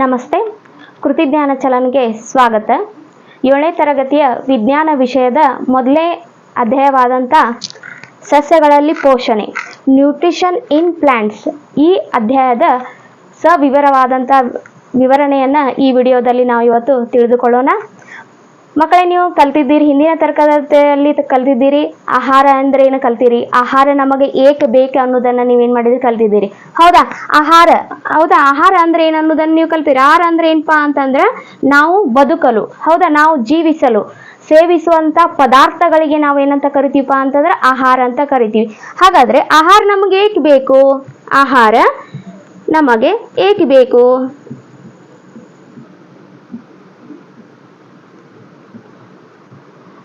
ನಮಸ್ತೆ. ಕೃತಿಜ್ಞಾನ ಚಲನ್ಗೆ ಸ್ವಾಗತ. ಏಳನೇ ತರಗತಿಯ ವಿಜ್ಞಾನ ವಿಷಯದ ಮೊದಲೇ ಅಧ್ಯಾಯವಾದಂಥ ಸಸ್ಯಗಳಲ್ಲಿ ಪೋಷಣೆ, ನ್ಯೂಟ್ರಿಷನ್ ಇನ್ ಪ್ಲ್ಯಾಂಟ್ಸ್ ಈ ಅಧ್ಯಾಯದ ಸವಿವರವಾದಂಥ ವಿವರಣೆಯನ್ನು ಈ ವಿಡಿಯೋದಲ್ಲಿ ನಾವು ಇವತ್ತು ತಿಳಿದುಕೊಳ್ಳೋಣ. ಮಕ್ಕಳೇ, ನೀವು ಕಲ್ತಿದ್ದೀರಿ, ಹಿಂದಿನ ತರಗತಿಯಲ್ಲಿ ಕಲ್ತಿದ್ದೀರಿ, ಆಹಾರ ಅಂದ್ರೆ ಏನು ಕಲ್ತೀರಿ? ಆಹಾರ ನಮಗೆ ಏಕೆ ಬೇಕು ಅನ್ನೋದನ್ನ ನೀವೇನ್ ಮಾಡಿದ್ರಿ? ಕಲ್ತಿದ್ದೀರಿ. ಹೌದಾ? ಆಹಾರ ಹೌದಾ? ಆಹಾರ ಅಂದ್ರೆ ಏನು ಅನ್ನೋದನ್ನ ನೀವು ಕಲ್ತೀರಿ. ಆಹಾರ ಅಂದ್ರೆ ಏನಪ್ಪಾ ಅಂತಂದ್ರೆ ನಾವು ಬದುಕಲು, ಹೌದಾ? ನಾವು ಜೀವಿಸಲು, ಸೇವಿಸುವಂತ ಪದಾರ್ಥಗಳಿಗೆ ನಾವು ಏನಂತ ಕರಿತೀವಪ್ಪ ಅಂತಂದ್ರೆ ಆಹಾರ ಅಂತ ಕರಿತೀವಿ. ಹಾಗಾದ್ರೆ ಆಹಾರ ನಮಗೆ ಏಕೆ ಬೇಕು? ಆಹಾರ ನಮಗೆ ಏಕೆ ಬೇಕು?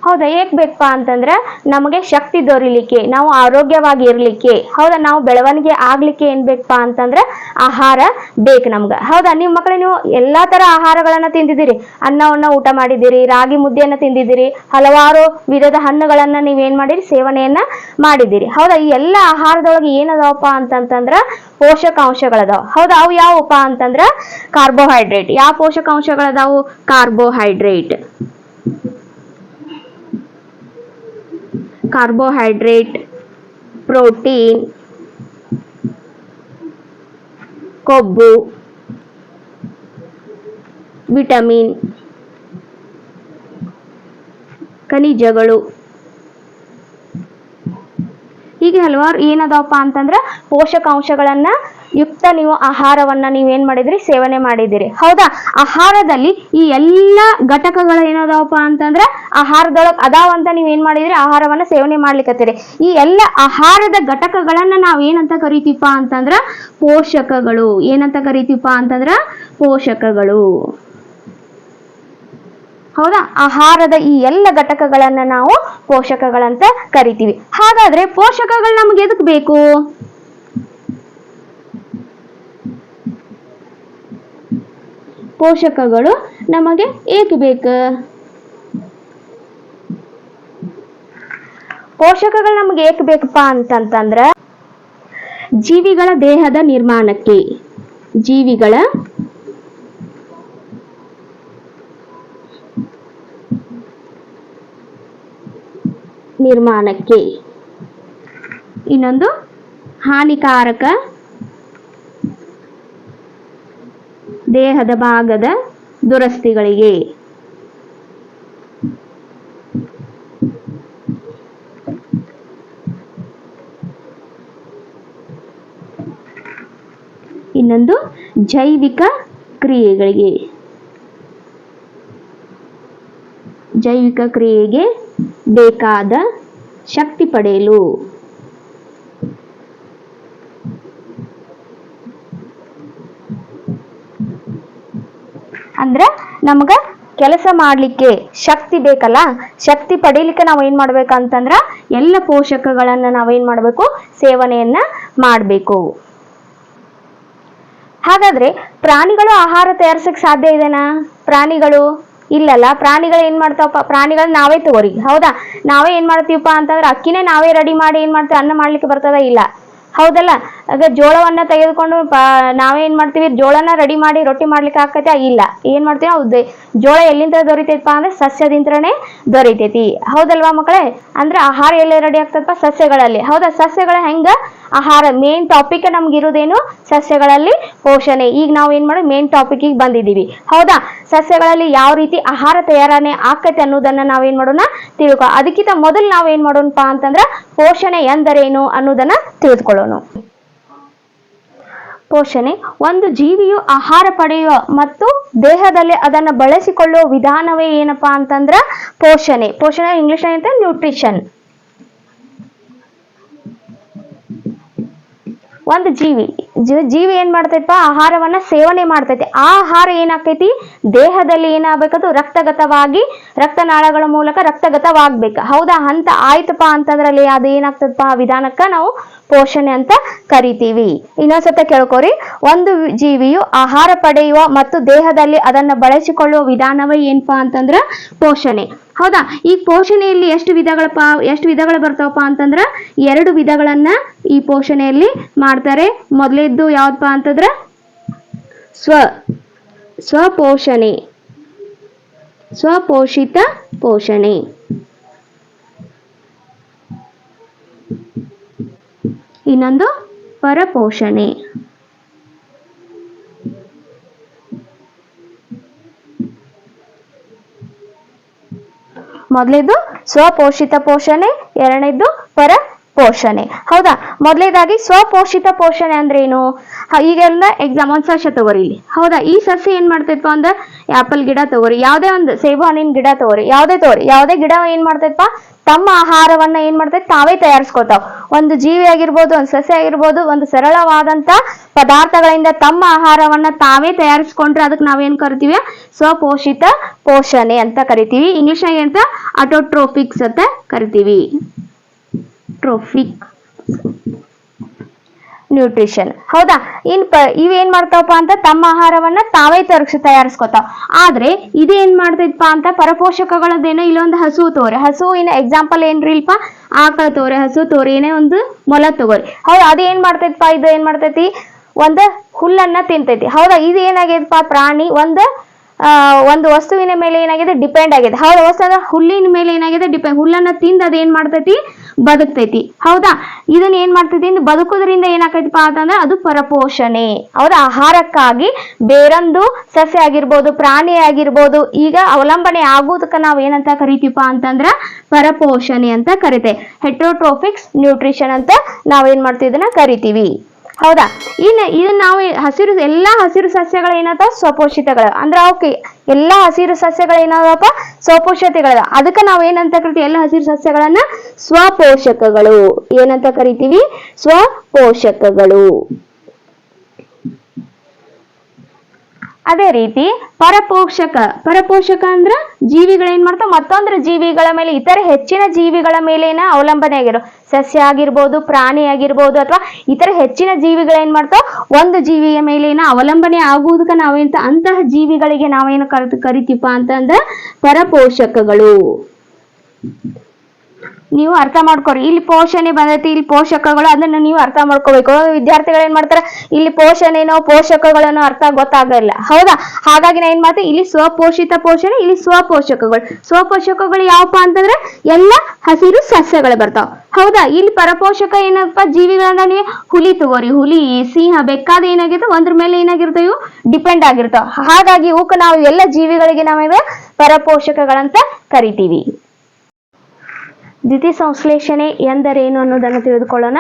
ಹೌದಾ ಏಕ್ ಬೇಕಪ್ಪ ಅಂತಂದ್ರೆ ನಮಗೆ ಶಕ್ತಿ ದೊರಿಲಿಕ್ಕೆ, ನಾವು ಆರೋಗ್ಯವಾಗಿ ಇರಲಿಕ್ಕೆ, ಹೌದಾ, ನಾವು ಬೆಳವಣಿಗೆ ಆಗ್ಲಿಕ್ಕೆ ಏನ್ ಬೇಕಪ್ಪ ಅಂತಂದ್ರೆ ಆಹಾರ ಬೇಕು ನಮ್ಗೆ. ಹೌದಾ ನಿಮ್ಮ ಮಕ್ಕಳು ನೀವು ಎಲ್ಲಾ ತರ ಆಹಾರಗಳನ್ನ ತಿಂದಿದ್ದೀರಿ. ಅನ್ನವನ್ನ ಊಟ ಮಾಡಿದ್ದೀರಿ, ರಾಗಿ ಮುದ್ದೆಯನ್ನ ತಿಂದಿದ್ದೀರಿ, ಹಲವಾರು ವಿಧದ ಹಣ್ಣುಗಳನ್ನ ನೀವೇನ್ ಮಾಡಿರಿ, ಸೇವನೆಯನ್ನ ಮಾಡಿದ್ದೀರಿ. ಹೌದಾ, ಈ ಎಲ್ಲ ಆಹಾರದೊಳಗೆ ಏನದಾವಪ್ಪ ಅಂತಂತಂದ್ರ ಪೋಷಕಾಂಶಗಳದಾವ. ಹೌದಾ, ಅವು ಯಾವಪ್ಪ ಅಂತಂದ್ರ ಕಾರ್ಬೋಹೈಡ್ರೇಟ್. ಯಾವ ಪೋಷಕಾಂಶಗಳದಾವು? ಕಾರ್ಬೋಹೈಡ್ರೇಟ್. ಕಾರ್ಬೋಹೈಡ್ರೇಟ್ ಪ್ರೋಟೀನ್ ಕೊಬ್ಬು ವಿಟಮಿನ್ ಖನಿಜಗಳು. ಹೀಗೆ ಹಲವಾರು ಏನದಾವಪ್ಪ ಅಂತಂದ್ರೆ ಪೋಷಕಾಂಶಗಳನ್ನ ಯುಕ್ತ ನೀವು ಆಹಾರವನ್ನ ನೀವೇನ್ ಮಾಡಿದ್ರಿ? ಸೇವನೆ ಮಾಡಿದಿರಿ ಹೌದಾ? ಆಹಾರದಲ್ಲಿ ಈ ಎಲ್ಲ ಘಟಕಗಳು ಏನದಾವಪ್ಪ ಅಂತಂದ್ರೆ ಆಹಾರದೊಳಗ್ ಅದಾವಂತ ನೀವ್ ಏನ್ ಮಾಡಿದ್ರಿ? ಆಹಾರವನ್ನ ಸೇವನೆ ಮಾಡ್ಲಿಕ್ಕತ್ತೀರಿ ಈ ಎಲ್ಲ ಆಹಾರದ ಘಟಕಗಳನ್ನ ನಾವ್ ಏನಂತ ಕರಿತೀವಪ್ಪ ಅಂತಂದ್ರ ಪೋಷಕಗಳು. ಏನಂತ ಕರಿತೀವಪ್ಪ ಅಂತಂದ್ರ ಪೋಷಕಗಳು. ಹೌದಾ? ಆಹಾರದ ಈ ಎಲ್ಲ ಘಟಕಗಳನ್ನ ನಾವು ಪೋಷಕಗಳಂತ ಕರಿತೀವಿ. ಹಾಗಾದ್ರೆ ಪೋಷಕಗಳು ನಮ್ಗೆ ಎದಕ್ ಬೇಕು? ಪೋಷಕಗಳು ನಮಗೆ ಏಕೆ ಬೇಕು? ಪೋಷಕಗಳು ನಮಗೆ ಏಕೆ ಬೇಕಪ್ಪ ಅಂತಂತಂದ್ರ, ಜೀವಿಗಳ ದೇಹದ ನಿರ್ಮಾಣಕ್ಕೆ. ಜೀವಿಗಳ ನಿರ್ಮಾಣಕ್ಕೆ. ಇನ್ನೊಂದು ಹಾನಿಕಾರಕ ದೇಹದ ಭಾಗದ ದುರಸ್ತಿಗಳಿಗೆ. ಇನ್ನೊಂದು ಜೈವಿಕ ಕ್ರಿಯೆಗಳಿಗೆ. ಜೈವಿಕ ಕ್ರಿಯೆಗೆ ಬೇಕಾದ ಶಕ್ತಿ ಪಡೆಯಲು. ಅಂದ್ರ ನಮ್ಗ ಕೆಲಸ ಮಾಡ್ಲಿಕ್ಕೆ ಶಕ್ತಿ ಬೇಕಲ್ಲ? ಶಕ್ತಿ ಪಡೀಲಿಕ್ಕೆ ನಾವು ಏನ್ ಮಾಡ್ಬೇಕಂತಂದ್ರ ಎಲ್ಲ ಪೋಷಕಗಳನ್ನ ನಾವೇನ್ ಮಾಡಬೇಕು? ಸೇವನೆಯನ್ನ ಮಾಡ್ಬೇಕು. ಹಾಗಾದ್ರೆ ಪ್ರಾಣಿಗಳು ಆಹಾರ ತಯಾರಿಸಕ್ ಸಾಧ್ಯ ಇದೆನಾ? ಪ್ರಾಣಿಗಳು? ಇಲ್ಲಲ್ಲ, ಪ್ರಾಣಿಗಳು ಏನ್ ಮಾಡ್ತಾವಪ್ಪ? ಪ್ರಾಣಿಗಳು ನಾವೇ ತಗೋರಿ. ಹೌದಾ? ನಾವೇ ಏನ್ ಮಾಡ್ತೀವಪ್ಪ ಅಂತಂದ್ರೆ ಅಕ್ಕಿನೇ ನಾವೇ ರೆಡಿ ಮಾಡಿ ಏನ್ ಮಾಡ್ತೀವಿ? ಅನ್ನ ಮಾಡ್ಲಿಕ್ಕೆ ಬರ್ತದ? ಇಲ್ಲ. ಹೌದಲ್ಲ, ಅದ ಜೋಳವನ್ನ ತೆಗೆದುಕೊಂಡು ನಾವೇನ್ ಮಾಡ್ತೀವಿ, ಜೋಳನ ರೆಡಿ ಮಾಡಿ ರೊಟ್ಟಿ ಮಾಡ್ಲಿಕ್ಕೆ ಆಕತ್ತೆ ಇಲ್ಲ. ಏನ್ ಮಾಡ್ತೀವಿ ಹೌದು ಜೋಳ ಎಲ್ಲಿಂದ ದೊರಿತೈತಪ್ಪ ಅಂದ್ರೆ ಸಸ್ಯದಿಂದನೇ ದೊರಿತೈತಿ. ಹೌದಲ್ವಾ ಮಕ್ಕಳೇ? ಅಂದ್ರೆ ಆಹಾರ ಎಲ್ಲಿ ರೆಡಿ ಆಗ್ತದಪ್ಪ? ಸಸ್ಯಗಳಲ್ಲಿ. ಹೌದಾ? ಸಸ್ಯಗಳ ಹೆಂಗ? ಆಹಾರ. ಮೇನ್ ಟಾಪಿಕ್ ನಮ್ಗೆ ಇರೋದೇನು ಸಸ್ಯಗಳಲ್ಲಿ ಪೋಷಣೆ. ಈಗ ನಾವು ಏನ್ ಮಾಡೋದು? ಮೇನ್ ಟಾಪಿಕ್ ಬಂದಿದ್ದೀವಿ. ಹೌದಾ? ಸಸ್ಯಗಳಲ್ಲಿ ಯಾವ ರೀತಿ ಆಹಾರ ತಯಾರಣೆ ಆಕತೆ ಅನ್ನೋದನ್ನ ನಾವೇನ್ ಮಾಡೋಣ ತಿಳ್ಕೊ. ಅದಕ್ಕಿಂತ ಮೊದಲು ನಾವೇನ್ ಮಾಡೋಣಪ್ಪ ಅಂತಂದ್ರ ಪೋಷಣೆ ಎಂದರೇನು ಅನ್ನೋದನ್ನ ತಿಳಿದುಕೊಳ್ಳೋಣ ಪೋಷಣೆ, ಒಂದು ಜೀವಿಯು ಆಹಾರ ಪಡೆಯುವ ಮತ್ತು ದೇಹದಲ್ಲಿ ಅದನ್ನು ಬಳಸಿಕೊಳ್ಳುವ ವಿಧಾನವೇ ಏನಪ್ಪಾ ಅಂತಂದ್ರ ಪೋಷಣೆ. ಪೋಷಣೆ ಇಂಗ್ಲಿಷ್ ಏನಂತ ನ್ಯೂಟ್ರಿಷನ್ ಒಂದು ಜೀವಿ ಜೀವಿ ಏನ್ ಮಾಡ್ತೈತಪ್ಪ? ಆಹಾರವನ್ನ ಸೇವನೆ ಮಾಡ್ತೈತಿ. ಆ ಆಹಾರ ಏನಾಗ್ತೈತಿ? ದೇಹದಲ್ಲಿ ಏನಾಗ್ಬೇಕದು? ರಕ್ತಗತವಾಗಿ, ರಕ್ತನಾಳಗಳ ಮೂಲಕ ರಕ್ತಗತವಾಗ್ಬೇಕು. ಹೌದಾ? ಅಂತ ಆಯ್ತಪ್ಪ ಅಂತಂದ್ರಲ್ಲಿ ಅದು ಏನಾಗ್ತದಪ್ಪ? ಆ ವಿಧಾನಕ್ಕ ನಾವು ಪೋಷಣೆ ಅಂತ ಕರಿತೀವಿ. ಇನ್ನೊಂದ್ಸತ ಕೇಳ್ಕೊರಿ. ಒಂದು ಜೀವಿಯು ಆಹಾರ ಪಡೆಯುವ ಮತ್ತು ದೇಹದಲ್ಲಿ ಅದನ್ನ ಬಳಸಿಕೊಳ್ಳುವ ವಿಧಾನವೇ ಏನಪ್ಪಾ ಅಂತಂದ್ರ ಪೋಷಣೆ. ಹೌದಾ? ಈ ಪೋಷಣೆಯಲ್ಲಿ ಎಷ್ಟು ವಿಧಗಳಪ್ಪ, ಎಷ್ಟು ವಿಧಗಳು ಬರ್ತಾವಪ್ಪ ಅಂತಂದ್ರ ಎರಡು ವಿಧಗಳನ್ನ ಈ ಪೋಷಣೆಯಲ್ಲಿ ಮಾಡ್ತಾರೆ. ಮೊದಲೇದ್ದು ಯಾವ್ದಪ್ಪ ಅಂತಂದ್ರ? ಸ್ವ ಸ್ವಪೋಷಣೆ. ಸ್ವಪೋಷಿತ ಪೋಷಣೆ. ಇನ್ನೊಂದು ಪರಪೋಷಣೆ. ಮೊದಲೇದು ಸ್ವಪೋಷಿತ ಪೋಷಣೆ ಎರಡನೇದು ಪರ ಪೋಷಣೆ. ಹೌದಾ? ಮೊದಲೇದಾಗಿ ಸ್ವಪೋಷಿತ ಪೋಷಣೆ ಅಂದ್ರೆ ಏನು ಈಗೆಲ್ಲ ಎಕ್ಸಾಮ್ ಒಂದು ಸಸ್ಯ ತಗೋರಿ ಇಲ್ಲಿ. ಹೌದಾ? ಈ ಸಸ್ಯ ಏನ್ ಮಾಡ್ತೈತಪ್ಪ ಅಂದ್ರೆ ಆಪಲ್ ಗಿಡ ತಗೋರಿ. ಯಾವುದೇ ಒಂದು ಸೇಬು ಹಣ್ಣಿನ ಗಿಡ ತಗೋರಿ. ಯಾವುದೇ ತಗೋರಿ. ಯಾವುದೇ ಗಿಡ ಏನ್ ಮಾಡ್ತೈತಪ್ಪ ತಮ್ಮ ಆಹಾರವನ್ನ ಏನ್ ಮಾಡ್ತೈತೆ? ತಾವೇ ತಯಾರಿಸ್ಕೊತಾವ್. ಒಂದು ಜೀವಿ ಆಗಿರ್ಬೋದು, ಒಂದು ಸಸ್ಯ ಆಗಿರ್ಬೋದು, ಒಂದು ಸರಳವಾದಂತ ಪದಾರ್ಥಗಳಿಂದ ತಮ್ಮ ಆಹಾರವನ್ನ ತಾವೇ ತಯಾರಿಸ್ಕೊಂಡ್ರೆ ಅದಕ್ಕೆ ನಾವೇನ್ ಕರಿತೀವಿ? ಸ್ವಪೋಷಿತ ಪೋಷಣೆ ಅಂತ ಕರಿತೀವಿ. ಇಂಗ್ಲಿಷ್ನಾಗ ಅಂತ ಅಟೋಟ್ರೋಪಿಕ್ಸ್ ಅಂತ ಕರಿತೀವಿ. ಟ್ರೋಫಿಕ್ ನ್ಯೂಟ್ರಿಷನ್ ಹೌದಾ? ಇನ್ ಪ ಇವೇನ್ ಮಾಡ್ತಾವಪ್ಪ ಅಂತ ತಮ್ಮ ಆಹಾರವನ್ನ ತಾವೇ ತರಕ್ಷ ತಯಾರಿಸ್ಕೊತಾವ. ಆದ್ರೆ ಇದೇನ್ ಮಾಡ್ತೈತಪ್ಪ ಅಂತ ಪರಪೋಷಕಗಳದ್ದೇನೋ ಇಲ್ಲೊಂದು ಹಸು ತೋರಿ. ಹಸುವಿನ ಎಕ್ಸಾಂಪಲ್ ಏನ್ರಿ ಇಲ್ಪ? ಆಕಳ ತೋರೆ, ಹಸು ತೋರಿ, ಏನೇ ಒಂದು ಮೊಲ ತಗೋರಿ. ಹೌದಾ ಅದೇನ್ ಮಾಡ್ತೈತಪ್ಪ? ಇದು ಏನ್ ಮಾಡ್ತೈತಿ? ಒಂದ್ ಹುಲ್ಲನ್ನ ತಿಂತೈತಿ. ಹೌದಾ? ಇದು ಏನಾಗೈತಪ್ಪ? ಪ್ರಾಣಿ ಒಂದ್ ಒಂದು ವಸ್ತುವಿನ ಮೇಲೆ ಏನಾಗಿದೆ? ಡಿಪೆಂಡ್ ಆಗಿದೆ. ಹೌದಾ, ವಸ್ತು ಅಂದ್ರೆ ಹುಲ್ಲಿನ ಮೇಲೆ ಏನಾಗಿದೆ? ಡಿಪೆಂಡ್ ಹುಲ್ಲನ್ನ ತಿಂದ ಅದೇನ್ ಮಾಡ್ತೈತಿ? ಬದುಕ್ತೈತಿ. ಹೌದಾ? ಇದನ್ನ ಏನ್ ಮಾಡ್ತೈತಿ? ಅಂದ್ರೆ ಬದುಕೋದ್ರಿಂದ ಏನಾಕೈತಿಪ್ಪ ಅಂತಂದ್ರೆ ಅದು ಪರಪೋಷಣೆ. ಹೌದಾ ಆಹಾರಕ್ಕಾಗಿ ಬೇರೊಂದು ಸಸ್ಯ ಆಗಿರ್ಬೋದು, ಪ್ರಾಣಿ ಆಗಿರ್ಬೋದು, ಈಗ ಅವಲಂಬನೆ ಆಗೋದಕ್ಕೆ ನಾವ್ ಏನಂತ ಕರಿತೀವಪ್ಪ ಅಂತಂದ್ರ ಪರಪೋಷಣೆ ಅಂತ ಕರಿತೇವೆ ಹೆಟ್ರೋಟ್ರೋಫಿಕ್ಸ್ ನ್ಯೂಟ್ರಿಷನ್ ಅಂತ ನಾವೇನ್ ಮಾಡ್ತೀವಿ? ಇದನ್ನ ಕರಿತೀವಿ. ಹೌದಾ? ಇನ್ನು ಇದು ನಾವು ಹಸಿರು ಎಲ್ಲಾ ಹಸಿರು ಸಸ್ಯಗಳು ಏನಪ್ಪ ಸ್ವಪೋಷಿತಗಳು. ಅಂದ್ರೆ ಅವಕ್ಕೆ ಎಲ್ಲಾ ಹಸಿರು ಸಸ್ಯಗಳು ಏನಾದಪ್ಪ ಸ್ವಪೋಷತೆಗಳ ಅದಕ್ಕೆ ನಾವು ಏನಂತ ಕರಿತೀವಿ? ಎಲ್ಲ ಹಸಿರು ಸಸ್ಯಗಳನ್ನ ಸ್ವಪೋಷಕಗಳು. ಏನಂತ ಕರಿತೀವಿ? ಸ್ವಪೋಷಕಗಳು. ಅದೇ ರೀತಿ ಪರಪೋಷಕ ಪರಪೋಷಕ ಅಂದ್ರ ಜೀವಿಗಳು ಏನ್ ಮಾಡ್ತಾವ? ಮತ್ತೊಂದ್ರ ಜೀವಿಗಳ ಮೇಲೆ, ಇತರ ಹೆಚ್ಚಿನ ಜೀವಿಗಳ ಮೇಲೇನ ಅವಲಂಬನೆ ಆಗಿರೋ, ಸಸ್ಯ ಆಗಿರ್ಬೋದು, ಪ್ರಾಣಿ ಆಗಿರ್ಬೋದು, ಅಥವಾ ಇತರ ಹೆಚ್ಚಿನ ಜೀವಿಗಳೇನ್ ಮಾಡ್ತಾವ? ಒಂದು ಜೀವಿಯ ಮೇಲೇನ ಅವಲಂಬನೆ ಆಗುವುದಕ್ಕೆ ನಾವೇಂತ ಅಂತಹ ಜೀವಿಗಳಿಗೆ ನಾವೇನು ಕರಿತ ಕರಿತೀವಪ್ಪ ಅಂತಂದ್ರ ಪರಪೋಷಕಗಳು. ನೀವು ಅರ್ಥ ಮಾಡ್ಕೊರಿ. ಇಲ್ಲಿ ಪೋಷಣೆ ಬಂದೈತಿ, ಇಲ್ಲಿ ಪೋಷಕಗಳು ಅದನ್ನ ನೀವು ಅರ್ಥ ಮಾಡ್ಕೋಬೇಕು. ವಿದ್ಯಾರ್ಥಿಗಳು ಏನ್ ಮಾಡ್ತಾರೆ? ಇಲ್ಲಿ ಪೋಷಣೆನೋ ಪೋಷಕಗಳನ್ನೋ ಅರ್ಥ ಗೊತ್ತಾಗಲ್ಲ. ಹೌದಾ? ಹಾಗಾಗಿ ನಾ ಏನ್ ಮಾಡ್ತೀನಿ? ಇಲ್ಲಿ ಸ್ವಪೋಷಿತ ಪೋಷಣೆ, ಇಲ್ಲಿ ಸ್ವಪೋಷಕಗಳು. ಸ್ವಪೋಷಕಗಳು ಯಾವಪ್ಪ ಅಂತಂದ್ರೆ ಎಲ್ಲ ಹಸಿರು ಸಸ್ಯಗಳು ಬರ್ತಾವ. ಹೌದಾ? ಇಲ್ಲಿ ಪರಪೋಷಕ ಏನಪ್ಪ? ಜೀವಿಗಳಂದ್ರೆ ನೀವು ಹುಲಿ ತಗೋರಿ. ಹುಲಿ, ಸಿಂಹ ಬೆಕ್ಕಾದ ಏನಾಗಿದೆ ಒಂದ್ರ ಮೇಲೆ ಏನಾಗಿರ್ತಾವ, ಇವು ಡಿಪೆಂಡ್ ಆಗಿರ್ತಾವ. ಹಾಗಾಗಿ ಇವಕ್ಕೆ ನಾವು ಎಲ್ಲ ಜೀವಿಗಳಿಗೆ ನಾವೇ ಪರಪೋಷಕಗಳಂತ ಕರಿತೀವಿ. ದ್ಯುತಿ ಸಂಶ್ಲೇಷಣೆ ಎಂದರೇನು ಅನ್ನೋದನ್ನು ತಿಳಿದುಕೊಳ್ಳೋಣ.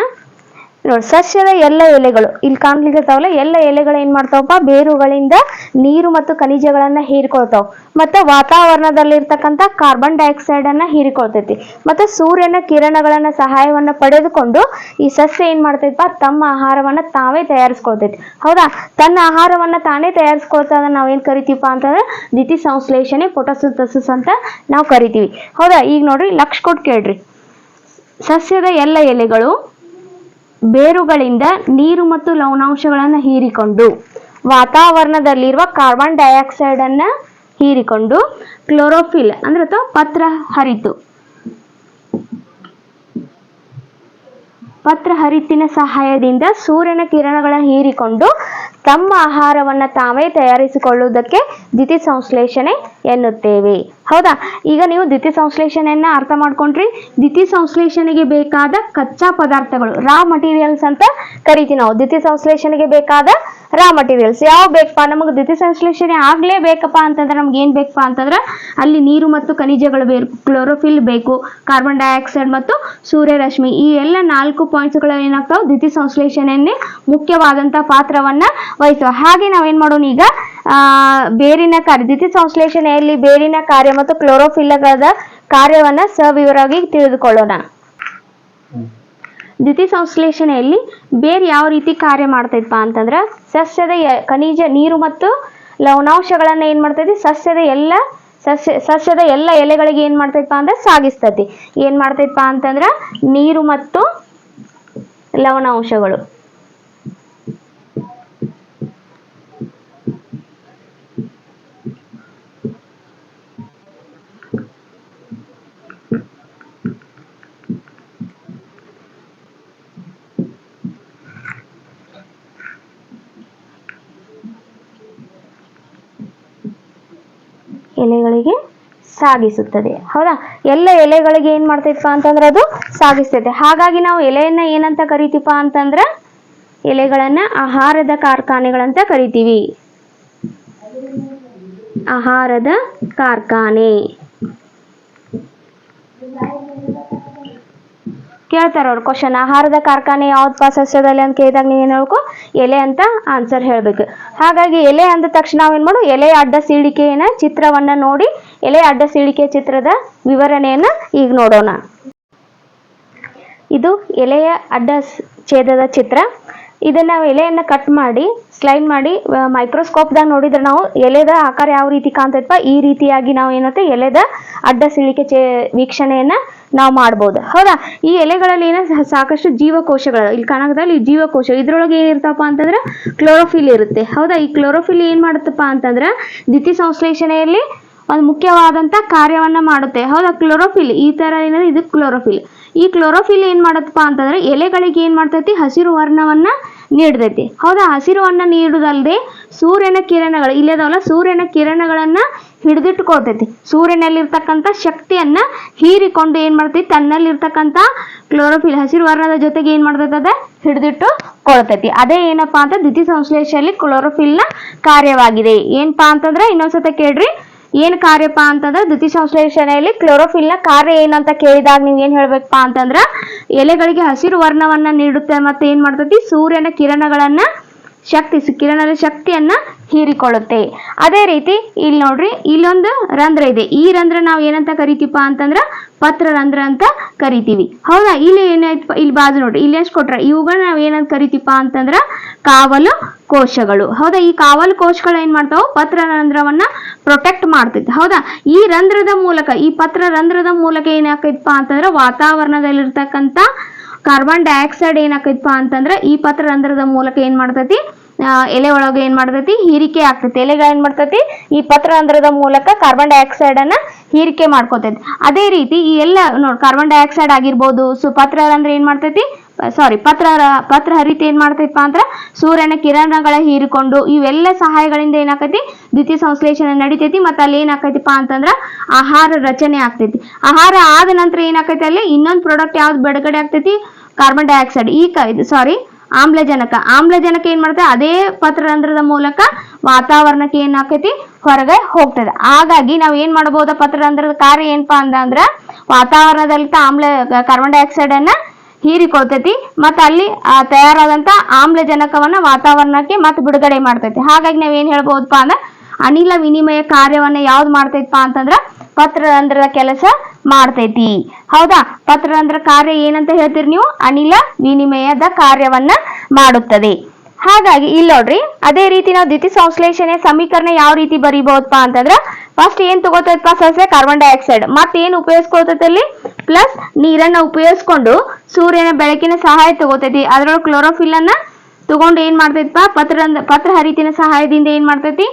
ನೋಡಿ, ಸಸ್ಯದ ಎಲ್ಲ ಎಲೆಗಳು. ಇಲ್ಲಿ ಕಾಣ್ಲಿಕ್ಕೆ ಎಲ್ಲ ಎಲೆಗಳು ಏನ್ ಮಾಡ್ತಾವಪ್ಪ? ಬೇರುಗಳಿಂದ ನೀರು ಮತ್ತು ಖನಿಜಗಳನ್ನ ಹೀರಿಕೊಳ್ತಾವ. ಮತ್ತೆ ವಾತಾವರಣದಲ್ಲಿರ್ತಕ್ಕಂಥ ಕಾರ್ಬನ್ ಡೈಆಕ್ಸೈಡ್ ಅನ್ನ ಹೀರಿಕೊಳ್ತೈತಿ. ಮತ್ತೆ ಸೂರ್ಯನ ಕಿರಣಗಳನ್ನ ಸಹಾಯವನ್ನ ಪಡೆದುಕೊಂಡು ಈ ಸಸ್ಯ ಏನ್ ಮಾಡ್ತೈತಪ್ಪ? ತಮ್ಮ ಆಹಾರವನ್ನ ತಾವೇ ತಯಾರಿಸ್ಕೊಳ್ತೈತಿ. ಹೌದಾ? ತನ್ನ ಆಹಾರವನ್ನ ತಾನೇ ತಯಾರಿಸ್ಕೊಳ್ತಾ ನಾವೇನ್ ಕರಿತೀವಪ್ಪ ಅಂತಂದ್ರೆ ದ್ವಿತಿ ಸಂಶ್ಲೇಷಣೆ ಫೋಟೋಸಿಂಥಸಿಸ್ ಅಂತ ನಾವು ಕರಿತೀವಿ. ಹೌದಾ? ಈಗ ನೋಡ್ರಿ, ಲಕ್ಷ ಕೊಟ್ಟು ಕೇಳ್ರಿ. ಸಸ್ಯದ ಎಲ್ಲ ಎಲೆಗಳು ಬೇರುಗಳಿಂದ ನೀರು ಮತ್ತು ಲವಣಾಂಶಗಳನ್ನು ಹೀರಿಕೊಂಡು, ವಾತಾವರಣದಲ್ಲಿರುವ ಕಾರ್ಬನ್ ಡೈಆಕ್ಸೈಡ್ ಅನ್ನ ಹೀರಿಕೊಂಡು ಕ್ಲೋರೋಫಿಲ್ ಅಂದ್ರೆ ಅಥವಾ ಪತ್ರ ಹರಿತು. ಪತ್ರ ಹರಿತಿನ ಸಹಾಯದಿಂದ ಸೂರ್ಯನ ಕಿರಣಗಳ ಹೀರಿಕೊಂಡು ತಮ್ಮ ಆಹಾರವನ್ನ ತಾವೇ ತಯಾರಿಸಿಕೊಳ್ಳುವುದಕ್ಕೆ ದ್ಯುತಿ ಸಂಶ್ಲೇಷಣೆ ಎನ್ನುತ್ತೇವೆ. ಹೌದಾ? ಈಗ ನೀವು ದ್ಯುತಿ ಸಂಶ್ಲೇಷಣೆಯನ್ನ ಅರ್ಥ ಮಾಡ್ಕೊಂಡ್ರಿ. ದ್ಯುತಿ ಸಂಶ್ಲೇಷಣೆಗೆ ಬೇಕಾದ ಕಚ್ಚಾ ಪದಾರ್ಥಗಳು ರಾ ಮಟೀರಿಯಲ್ಸ್ ಅಂತ ಕರಿತೀವಿ ನಾವು. ದ್ಯುತಿ ಸಂಶ್ಲೇಷಣೆಗೆ ಬೇಕಾದ ರಾ ಮಟೀರಿಯಲ್ಸ್ ಯಾವ ಬೇಕಪ್ಪ? ನಮಗೆ ದ್ಯುತಿ ಸಂಶ್ಲೇಷಣೆ ಆಗ್ಲೇ ಬೇಕಪ್ಪ ಅಂತಂದ್ರೆ ನಮ್ಗೆ ಏನ್ ಬೇಕಪ್ಪ ಅಂತಂದ್ರೆ ಅಲ್ಲಿ ನೀರು ಮತ್ತು ಖನಿಜಗಳು ಬೇಕು ಕ್ಲೋರೋಫಿಲ್ ಬೇಕು ಕಾರ್ಬನ್ ಡೈಆಕ್ಸೈಡ್ ಮತ್ತು ಸೂರ್ಯರಶ್ಮಿ. ಈ ಎಲ್ಲ ನಾಲ್ಕು ಪಾಯಿಂಟ್ಸ್ಗಳು ಏನಾಗ್ತಾವ ದ್ಯುತಿ ಸಂಶ್ಲೇಷಣೆಯನ್ನೇ ಮುಖ್ಯವಾದಂಥ ಪಾತ್ರವನ್ನ ವಹಿಸುವ ಹಾಗೆ ನಾವೇನ್ ಮಾಡೋಣ ಈಗ? ಆ ಬೇರಿನ ಕಾರ್ಯ ದ್ಯುತಿ ಸಂಶ್ಲೇಷಣೆಯಲ್ಲಿ ಬೇರಿನ ಕಾರ್ಯ ಮತ್ತು ಕ್ಲೋರೋಫಿಲ್ಲಗಳ ಕಾರ್ಯವನ್ನ ಸವಿವರವಾಗಿ ತಿಳಿದುಕೊಳ್ಳೋಣ. ದ್ಯುತಿ ಸಂಶ್ಲೇಷಣೆಯಲ್ಲಿ ಬೇರ್ ಯಾವ ರೀತಿ ಕಾರ್ಯ ಮಾಡ್ತೈತಪ್ಪ ಅಂತಂದ್ರ ಸಸ್ಯದ ಖನಿಜ ನೀರು ಮತ್ತು ಲವಣಾಂಶಗಳನ್ನ ಏನ್ ಮಾಡ್ತೈತಿ? ಸಸ್ಯದ ಎಲ್ಲ ಸಸ್ಯ ಸಸ್ಯದ ಎಲ್ಲ ಎಲೆಗಳಿಗೆ ಏನ್ ಮಾಡ್ತೈತಪ್ಪ ಅಂದ್ರೆ ಸಾಗಿಸ್ತತಿ. ಏನ್ ಮಾಡ್ತೈತಪ್ಪ ಅಂತಂದ್ರ ನೀರು ಮತ್ತು ಲವಣಾಂಶಗಳು. ಸಾಗಿಸುತ್ತದೆ. ಹೌದಾ? ಎಲ್ಲ ಎಲೆಗಳಿಗೆ ಏನು ಮಾಡ್ತೈತಪ್ಪ ಅಂತಂದ್ರೆ ಅದು ಸಾಗಿಸ್ತೈತೆ ಹಾಗಾಗಿ ನಾವು ಎಲೆಯನ್ನ ಏನಂತ ಕರಿತೀವಪ್ಪ ಅಂತಂದ್ರೆ ಎಲೆಗಳನ್ನ ಆಹಾರದ ಕಾರ್ಖಾನೆಗಳಂತ ಕರಿತೀವಿ. ಆಹಾರದ ಕಾರ್ಖಾನೆ. ಕೇಳ್ತಾರ ಅವ್ರು ಕ್ವಶನ್ ಆಹಾರದ ಕಾರ್ಖಾನೆ ಯಾವ್ದಪ್ಪ ಸಸ್ಯದಲ್ಲಿ ಅಂತ ಕೇಳಿದಾಗ ಏನ್ ಹೇಳ್ಕೊ? ಎಲೆ ಅಂತ ಆನ್ಸರ್ ಹೇಳ್ಬೇಕು. ಹಾಗಾಗಿ ಎಲೆ ಅಂದ ತಕ್ಷಣ ನಾವೇನು ಮಾಡು? ಎಲೆ ಅಡ್ಡ ಸೀಳಿಕೆಯ ಚಿತ್ರವನ್ನ ನೋಡಿ ಎಲೆ ಅಡ್ಡ ಸೀಳಿಕೆ ಚಿತ್ರದ ವಿವರಣೆಯನ್ನ ಈಗ ನೋಡೋಣ. ಇದು ಎಲೆಯ ಅಡ್ಡ ಛೇದದ ಚಿತ್ರ. ಇದನ್ನ ನಾವು ಎಲೆಯನ್ನ ಕಟ್ ಮಾಡಿ ಸ್ಲೈಡ್ ಮಾಡಿ ಮೈಕ್ರೋಸ್ಕೋಪ್ದಾಗ ನೋಡಿದ್ರೆ ನಾವು ಎಲೆದ ಆಕಾರ ಯಾವ ರೀತಿ ಕಾಣ್ತೈತಪ್ಪ? ಈ ರೀತಿಯಾಗಿ ನಾವು ಏನತ್ತೆ ಎಲೆದ ಅಡ್ಡ ಸಿಳಿಕೆ ಚೇ ವೀಕ್ಷಣೆಯನ್ನ ನಾವು ಮಾಡ್ಬೋದು. ಹೌದಾ? ಈ ಎಲೆಗಳಲ್ಲಿ ಏನ ಸಾಕಷ್ಟು ಜೀವಕೋಶಗಳು, ಇಲ್ಲಿ ಕಾಣಕದಲ್ಲಿ ಜೀವಕೋಶ ಇದ್ರೊಳಗೆ ಏನಿರ್ತಪ್ಪ ಅಂತಂದ್ರೆ ಕ್ಲೋರೋಫಿಲ್ ಇರುತ್ತೆ. ಹೌದಾ? ಈ ಕ್ಲೋರೋಫಿಲ್ ಏನ್ ಮಾಡುತ್ತಪ್ಪ ಅಂತಂದ್ರೆ ದ್ಯುತಿ ಸಂಶ್ಲೇಷಣೆಯಲ್ಲಿ ಒಂದು ಮುಖ್ಯವಾದಂಥ ಕಾರ್ಯವನ್ನ ಮಾಡುತ್ತೆ. ಹೌದಾ? ಕ್ಲೋರೋಫಿಲ್ ಈ ತರ ಏನಂದ್ರೆ ಇದು ಕ್ಲೋರೋಫಿಲ್ ಈ ಕ್ಲೋರೋಫಿಲ್ ಏನು ಮಾಡತ್ತಪ್ಪ ಅಂತಂದ್ರೆ ಎಲೆಗಳಿಗೆ ಏನು ಮಾಡ್ತೈತಿ? ಹಸಿರು ವರ್ಣವನ್ನ ನೀಡ್ತೈತಿ. ಹೌದಾ? ಹಸಿರು ವರ್ಣ ನೀಡುದಲ್ಲದೆ ಸೂರ್ಯನ ಕಿರಣಗಳು ಇಲ್ಲದವಲ್ಲ ಸೂರ್ಯನ ಕಿರಣಗಳನ್ನು ಹಿಡಿದಿಟ್ಕೊಳ್ತೈತಿ. ಸೂರ್ಯನಲ್ಲಿರ್ತಕ್ಕಂಥ ಶಕ್ತಿಯನ್ನ ಹೀರಿಕೊಂಡು ಏನು ಮಾಡ್ತೈತಿ? ತನ್ನಲ್ಲಿರ್ತಕ್ಕಂಥ ಕ್ಲೋರೋಫಿಲ್ ಹಸಿರು ವರ್ಣದ ಜೊತೆಗೆ ಏನು ಮಾಡ್ತೈತೆ ಅದ? ಹಿಡಿದಿಟ್ಟು ಕೊಳ್ತೈತಿ ಅದೇ ಏನಪ್ಪಾ ಅಂತ ದ್ವಿತೀಯ ಸಂಶ್ಲೇಷೆಯಲ್ಲಿ ಕ್ಲೋರೋಫಿಲ್ನ ಕಾರ್ಯವಾಗಿದೆ. ಏನಪ್ಪಾ ಅಂತಂದ್ರೆ ಇನ್ನೊಂದ್ಸತ ಕೇಳ್ರಿ. ಏನ್ ಕಾರ್ಯಪ್ಪ ಅಂತಂದ್ರೆ ದ್ಯುತಿ ಸಂಶ್ಲೇಷಣೆಯಲ್ಲಿ ಕ್ಲೋರೋಫಿಲ್ನ ಕಾರ್ಯ ಏನಂತ ಕೇಳಿದಾಗ ನೀವ್ ಏನ್ ಹೇಳ್ಬೇಕಪ್ಪ ಅಂತಂದ್ರ ಎಲೆಗಳಿಗೆ ಹಸಿರು ವರ್ಣವನ್ನ ನೀಡುತ್ತೆ ಮತ್ತೆ ಏನ್ ಮಾಡ್ತೈತಿ? ಸೂರ್ಯನ ಕಿರಣಗಳನ್ನ ಶಕ್ತಿ ಕಿರಣದ ಶಕ್ತಿಯನ್ನ ಹೀರಿಕೊಳ್ಳುತ್ತೆ. ಅದೇ ರೀತಿ ಇಲ್ಲಿ ನೋಡ್ರಿ, ಇಲ್ಲೊಂದು ರಂಧ್ರ ಇದೆ. ಈ ರಂಧ್ರ ನಾವು ಏನಂತ ಕರಿತೀಪ ಅಂತಂದ್ರ ಪತ್ರ ರಂಧ್ರ ಅಂತ ಕರಿತೀವಿ. ಹೌದಾ? ಇಲ್ಲಿ ಏನಾಯ್ತು ಇಲ್ಲಿ ಬಾಜು ನೋಡ್ರಿ, ಇಲ್ಲಿ ಎಷ್ಟು ಕೊಟ್ರ. ಇವುಗಳನ್ನ ನಾವು ಏನಂತ ಕರಿತೀಪ ಅಂತಂದ್ರ ಕಾವಲು ಕೋಶಗಳು. ಹೌದಾ? ಈ ಕಾವಲು ಕೋಶಗಳು ಏನ್ ಮಾಡ್ತಾವ? ಪತ್ರ ರಂಧ್ರವನ್ನ ಪ್ರೊಟೆಕ್ಟ್ ಮಾಡ್ತೈತಿ ಹೌದಾ? ಈ ರಂಧ್ರದ ಮೂಲಕ, ಈ ಪತ್ರ ರಂಧ್ರದ ಮೂಲಕ ಏನಾಕೈತಪ್ಪ ಅಂತಂದ್ರ ವಾತಾವರಣದಲ್ಲಿರ್ತಕ್ಕಂಥ ಕಾರ್ಬನ್ ಡೈಆಕ್ಸೈಡ್ ಏನಾಕೈತಪ್ಪ ಅಂತಂದ್ರೆ ಈ ಪತ್ರ ರಂಧ್ರದ ಮೂಲಕ ಏನ್ ಮಾಡ್ತೈತಿ? ಎಲೆ ಒಳಗೆ ಏನ್ ಮಾಡ್ತೈತಿ? ಹೀರಿಕೆ ಆಗ್ತೈತಿ. ಎಲೆಗಳು ಏನ್ ಮಾಡ್ತೈತಿ? ಈ ಪತ್ರ ರಂಧ್ರದ ಮೂಲಕ ಕಾರ್ಬನ್ ಡೈಆಕ್ಸೈಡ್ ಅನ್ನ ಹೀರಿಕೆ ಮಾಡ್ಕೋತೈತಿ. ಅದೇ ರೀತಿ ಈ ಎಲ್ಲ, ನೋಡ್, ಕಾರ್ಬನ್ ಡೈಆಕ್ಸೈಡ್ ಆಗಿರ್ಬೋದು, ಸು ಪತ್ರ ರಂಧ್ರ ಏನ್ ಮಾಡ್ತೈತಿ? ಸಾರಿ ಪತ್ರ ಪತ್ರ ಹರಿತ ಏನ್ ಮಾಡ್ತೈತಪ್ಪ ಅಂದ್ರೆ ಸೂರ್ಯನ ಕಿರಣಗಳ ಹೀರಿಕೊಂಡು ಇವೆಲ್ಲ ಸಹಾಯಗಳಿಂದ ಏನಾಕೈತಿ? ದ್ವಿತೀಯ ಸಂಶ್ಲೇಷಣೆ ನಡಿತೈತಿ ಮತ್ತೆ ಅಲ್ಲಿ ಏನಾಕೈತಿಪ್ಪ ಅಂತಂದ್ರ ಆಹಾರ ರಚನೆ ಆಗ್ತೈತಿ. ಆಹಾರ ಆದ ನಂತರ ಏನಾಕೈತಿ ಅಲ್ಲಿ ಇನ್ನೊಂದು ಪ್ರಾಡಕ್ಟ್ ಯಾವ್ದು ಬಿಡುಗಡೆ ಆಗ್ತೈತಿ? ಕಾರ್ಬನ್ ಡೈಆಕ್ಸೈಡ್ ಈ ಇದು ಸಾರಿ ಆಮ್ಲಜನಕ. ಆಮ್ಲಜನಕ ಏನ್ ಮಾಡ್ತದೆ ಅದೇ ಪತ್ರರಂಧ್ರದ ಮೂಲಕ ವಾತಾವರಣಕ್ಕೆ ಏನಾಕೈತಿ? ಹೊರಗೆ ಹೋಗ್ತದೆ. ಹಾಗಾಗಿ ನಾವು ಏನ್ ಮಾಡಬಹುದು ಪತ್ರರಂಧ್ರದ ಕಾರ್ಯ ಏನಪ್ಪಾ ಅಂದ ಅಂದ್ರ ವಾತಾವರಣದಲ್ಲಿ ಆಮ್ಲ ಕಾರ್ಬನ್ ಡೈಆಕ್ಸೈಡ್ ಅನ್ನ ಹೀರಿಕೊಳ್ತೈತಿ ಮತ್ತೆ ಅಲ್ಲಿ ತಯಾರಾದಂತ ಆಮ್ಲಜನಕವನ್ನ ವಾತಾವರಣಕ್ಕೆ ಮತ್ತೆ ಬಿಡುಗಡೆ ಮಾಡ್ತೈತಿ. ಹಾಗಾಗಿ ನಾವ್ ಏನ್ ಹೇಳ್ಬಹುದಪ್ಪ ಅಂದ್ರ, ಅನಿಲ ವಿನಿಮಯ ಕಾರ್ಯವನ್ನ ಯಾವ್ದು ಮಾಡ್ತೈತಪ್ಪ ಅಂತಂದ್ರ ಪತ್ರರಂಧ್ರದ ಕೆಲಸ ಮಾಡ್ತೈತಿ. ಹೌದಾ? ಪತ್ರರಂಧ್ರ ಕಾರ್ಯ ಏನಂತ ಹೇಳ್ತೀರಿ ನೀವು? ಅನಿಲ ವಿನಿಮಯದ ಕಾರ್ಯವನ್ನ ಮಾಡುತ್ತದೆ. ಹಾಗಾಗಿ ಇಲ್ಲಿ ನೋಡ್ರಿ, ಅದೇ ರೀತಿ ನಾವು ದ್ಯುತಿ ಸಂಶ್ಲೇಷಣೆ ಸಮೀಕರಣ ಯಾವ ರೀತಿ ಬರೀಬಹುದಪ್ಪ ಅಂತಂದ್ರ ಫಸ್ಟ್ ಏನ್ ತಗೋತೈತಪ್ಪ ಸಸ್ಯ? ಕಾರ್ಬನ್ ಡೈಆಕ್ಸೈಡ್ ಮತ್ತೆ ಏನ್ ಉಪಯೋಗಿಸ್ಕೊತೈತಿ ಅಲ್ಲಿ? ಪ್ಲಸ್ ನೀರನ್ನ ಉಪಯೋಗಿಸ್ಕೊಂಡು ಸೂರ್ಯನ ಬೆಳಕಿನ ಸಹಾಯ ತಗೋತೈತಿ. ಅದ್ರೊಳಗೆ ಕ್ಲೋರೋಫಿಲ್ ಅನ್ನ ತಗೊಂಡು ಏನ್ ಮಾಡ್ತೈತಪ್ಪ? ಪತ್ರ ಪತ್ರ ಹರಿತಿನ ಸಹಾಯದಿಂದ ಏನ್ ಮಾಡ್ತೈತಿ?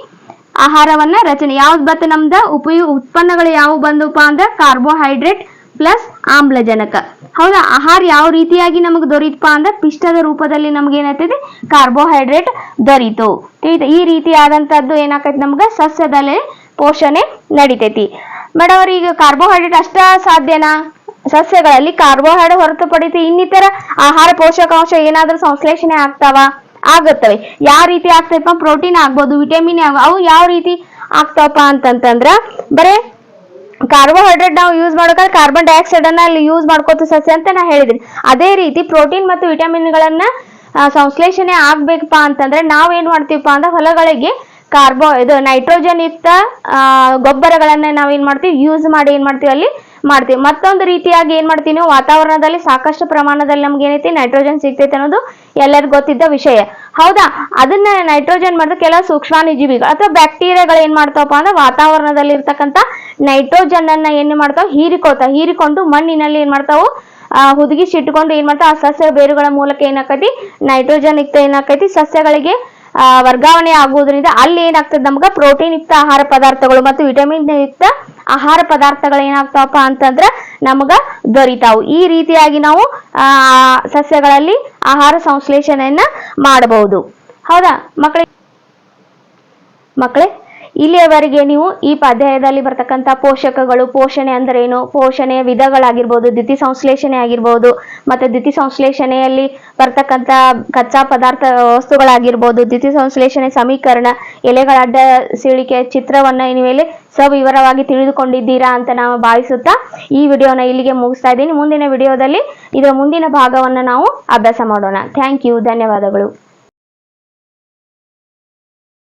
ಆಹಾರವನ್ನ ರಚನೆ. ಯಾವ್ದು ಬತ್ತ ನಮ್ದ ಉಪಯೋಗ ಉತ್ಪನ್ನಗಳು ಯಾವ ಬಂದಪ್ಪ ಅಂದ್ರೆ ಕಾರ್ಬೋಹೈಡ್ರೇಟ್ ಪ್ಲಸ್ ಆಮ್ಲಜನಕ. ಹೌದಾ? ಆಹಾರ ಯಾವ ರೀತಿಯಾಗಿ ನಮಗೆ ದೊರೀತಪ್ಪ ಅಂದ್ರೆ ಪಿಷ್ಟದ ರೂಪದಲ್ಲಿ ನಮ್ಗೆ ಏನಾಗ್ತೈತಿ? ಕಾರ್ಬೋಹೈಡ್ರೇಟ್ ದೊರೀತು. ಈ ಈ ರೀತಿಯಾದಂತದ್ದು ಏನಾಕೈತಿ ನಮ್ಗೆ? ಸಸ್ಯದಲ್ಲಿ ಪೋಷಣೆ ನಡಿತೈತಿ. ಮೇಡಮ್ ಈಗ ಕಾರ್ಬೋಹೈಡ್ರೇಟ್ ಅಷ್ಟ ಸಾಧ್ಯನಾ? ಸಸ್ಯಗಳಲ್ಲಿ ಕಾರ್ಬೋಹೈಡ್ರೇಟ್ ಹೊರತುಪಡಿಸಿ ಇನ್ನಿತರ ಆಹಾರ ಪೋಷಕಾಂಶ ಏನಾದ್ರೂ ಸಂಶ್ಲೇಷಣೆ ಆಗ್ತಾವ? ಆಗುತ್ತವೆ. ಯಾವ ರೀತಿ ಆಗ್ತೈತಪ್ಪ ಪ್ರೋಟೀನ್ ಆಗ್ಬೋದು, ವಿಟಮಿನ್ ಅವು ಯಾವ ರೀತಿ ಆಗ್ತಾವಪ್ಪ ಅಂತಂತಂದ್ರ, ಬರೇ ಕಾರ್ಬೋಹೈಡ್ರೇಟ್ ನಾವು ಯೂಸ್ ಮಾಡೋಕೆ ಕಾರ್ಬನ್ ಡೈಆಕ್ಸೈಡ್ ಅನ್ನ ಅಲ್ಲಿ ಯೂಸ್ ಮಾಡ್ಕೋತ ಸಸ್ಯ ಅಂತ ನಾ ಹೇಳಿದ್ರಿ ಅದೇ ರೀತಿ ಪ್ರೋಟೀನ್ ಮತ್ತು ವಿಟಮಿನ್ಗಳನ್ನ ಸಂಶ್ಲೇಷಣೆ ಆಗ್ಬೇಕಪ್ಪ ಅಂತಂದ್ರೆ ನಾವೇನ್ ಮಾಡ್ತೀವಪ್ಪ ಅಂದ್ರೆ ಹೊಲಗಳಿಗೆ ಕಾರ್ಬೋ ಇದು ನೈಟ್ರೋಜನ್ ಯುಕ್ತ ಗೊಬ್ಬರಗಳನ್ನ ನಾವೇನ್ ಮಾಡ್ತೀವಿ ಯೂಸ್ ಮಾಡಿ ಏನ್ ಮಾಡ್ತೀವಿ ಅಲ್ಲಿ ಮಾಡ್ತೀವಿ. ಮತ್ತೊಂದು ರೀತಿಯಾಗಿ ಏನ್ ಮಾಡ್ತೀವಿ ವಾತಾವರಣದಲ್ಲಿ ಸಾಕಷ್ಟು ಪ್ರಮಾಣದಲ್ಲಿ ನಮ್ಗೆ ಏನೈತಿ? ನೈಟ್ರೋಜನ್ ಸಿಗ್ತೈತೆ ಅನ್ನೋದು ಎಲ್ಲರಿಗೂ ಗೊತ್ತಿದ್ದ ವಿಷಯ. ಹೌದಾ? ಅದನ್ನ ನೈಟ್ರೋಜನ್ ಮಾಡಿದ್ರೆ ಕೆಲವು ಸೂಕ್ಷ್ಮಾಣುಜೀವಿಗಳು ಅಥವಾ ಬ್ಯಾಕ್ಟೀರಿಯಾಗಳು ಏನ್ ಮಾಡ್ತಾವಪ್ಪ ಅಂದ್ರೆ ವಾತಾವರಣದಲ್ಲಿ ಇರ್ತಕ್ಕಂಥ ನೈಟ್ರೋಜನ್ ಅನ್ನ ಏನ್ ಮಾಡ್ತಾವ ಹೀರಿಕೊಳ್ತಾವ ಹೀರಿಕೊಂಡು ಮಣ್ಣಿನಲ್ಲಿ ಏನ್ ಮಾಡ್ತಾವು? ಆ ಹುದುಗಿಸಿ ಇಟ್ಕೊಂಡು ಏನ್ ಮಾಡ್ತಾವ? ಆ ಸಸ್ಯ ಬೇರುಗಳ ಮೂಲಕ ಏನಾಕೈತಿ? ನೈಟ್ರೋಜನ್ ಯುಕ್ತ ಏನಾಕೈತಿ? ಸಸ್ಯಗಳಿಗೆ ವರ್ಗಾವಣೆ ಆಗುವುದರಿಂದ ಅಲ್ಲಿ ಏನಾಗ್ತದೆ ನಮ್ಗೆ? ಪ್ರೋಟೀನ್ ಯುಕ್ತ ಆಹಾರ ಪದಾರ್ಥಗಳು ಮತ್ತು ವಿಟಮಿನ್ ಯುಕ್ತ ಆಹಾರ ಪದಾರ್ಥಗಳು ಏನಾಗ್ತಾವಪ್ಪ ಅಂತಂದ್ರ ನಮಗ ದೊರಿತಾವು. ಈ ರೀತಿಯಾಗಿ ನಾವು ಸಸ್ಯಗಳಲ್ಲಿ ಆಹಾರ ಸಂಶ್ಲೇಷಣೆಯನ್ನ ಮಾಡಬಹುದು. ಹೌದಾ? ಮಕ್ಕಳೇ ಇಲ್ಲಿಯವರೆಗೆ ನೀವು ಈ ಪಾಧ್ಯಾಯದಲ್ಲಿ ಬರ್ತಕ್ಕಂಥ ಪೋಷಕಗಳು, ಪೋಷಣೆ ಅಂದ್ರೆ ಏನು ಪೋಷಣೆಯ ವಿಧಗಳಾಗಿರ್ಬೋದು, ದ್ಯುತಿ ಸಂಶ್ಲೇಷಣೆ ಆಗಿರ್ಬೋದು, ಮತ್ತೆ ದ್ಯುತಿ ಸಂಶ್ಲೇಷಣೆಯಲ್ಲಿ ಬರ್ತಕ್ಕಂಥ ಕಚ್ಚಾ ಪದಾರ್ಥ ವಸ್ತುಗಳಾಗಿರ್ಬೋದು, ದ್ಯುತಿ ಸಂಶ್ಲೇಷಣೆ ಸಮೀಕರಣ, ಎಲೆಗಳ ಅಡ್ಡ ಸೀಳಿಕೆ, ಚಿತ್ರವನ್ನ ಇನ್ಮೇಲೆ ಸವಿವರವಾಗಿ ತಿಳಿದುಕೊಂಡಿದ್ದೀರಾ ಅಂತ ನಾವು ಭಾವಿಸುತ್ತಾ ಈ ವಿಡಿಯೋನ ಇಲ್ಲಿಗೆ ಮುಗಿಸ್ತಾ ಇದ್ದೀನಿ. ಮುಂದಿನ ವಿಡಿಯೋದಲ್ಲಿ ಇದರ ಮುಂದಿನ ಭಾಗವನ್ನು ನಾವು ಅಭ್ಯಾಸ ಮಾಡೋಣ. ಥ್ಯಾಂಕ್ ಯು ಧನ್ಯವಾದಗಳು.